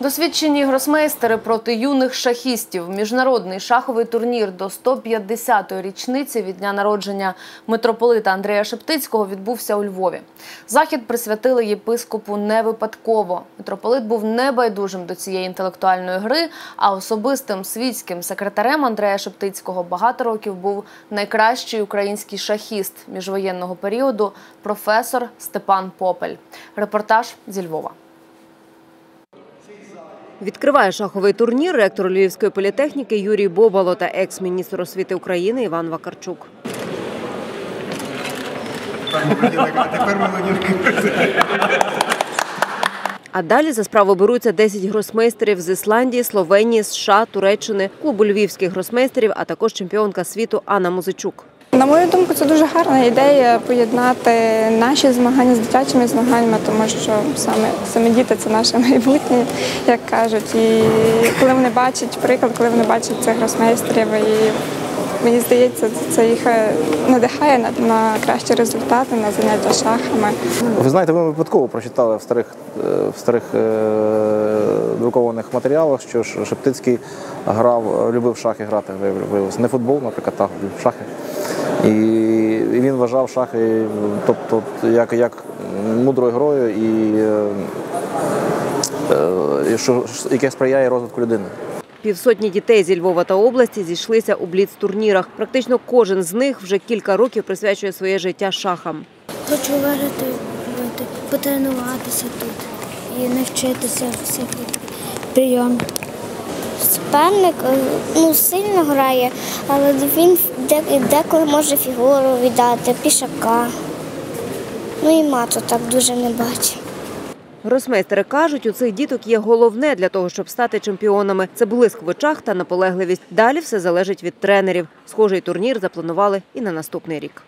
Досвідчені гросмейстери проти юних шахістів. Міжнародний шаховий турнір до 150-ї річниці від дня народження митрополита Андрія Шептицького відбувся у Львові. Захід присвятили єпископу не випадково. Митрополит був небайдужим до цієї інтелектуальної гри, а особистим світським секретарем Андрея Шептицького багато років був найкращий український шахіст міжвоєнного періоду професор Степан Попель. Репортаж зі Львова. Відкриває шаховий турнір ректор Львівської політехніки Юрій Бобало та екс-міністр освіти України Іван Вакарчук. А далі за справу беруться 10 гросмейстерів з Ісландії, Словенії, США, Туреччини, клубу львівських гросмейстерів, а також чемпіонка світу Анна Музичук. На мою думку, це дуже гарна ідея поєднати наші змагання з дитячими змаганнями, тому що саме саме діти це наше майбутнє, як кажуть. І коли вони бачать приклад, коли вони бачать цих гросмейстерів, і мені здається, це їх е, надихає на, на кращі результати, на заняття шахами. Ви знаєте, ви випадково прочитали в старих, е, в старих е, друкованих матеріалах, що Шептицький грав, любив шахи грати, виявилося. Не футбол, наприклад, в шахи. І, і він вважав шахи, тобто, як, як мудрою грою, і, е, е, і що, яке сприяє розвитку людини. Півсотні дітей зі Львова та області зійшлися у бліц-турнірах. Практично кожен з них вже кілька років присвячує своє життя шахам. Хочу виграти, потренуватися тут і навчитися всяких прийомів. Суперник е, ну, сильно грає, але він деколи може фігуру віддати, пішака. Ну і мато так дуже не бачить. Гросмейстери кажуть, у цих діток є головне для того, щоб стати чемпіонами. Це блиск в очах та наполегливість. Далі все залежить від тренерів. Схожий турнір запланували і на наступний рік.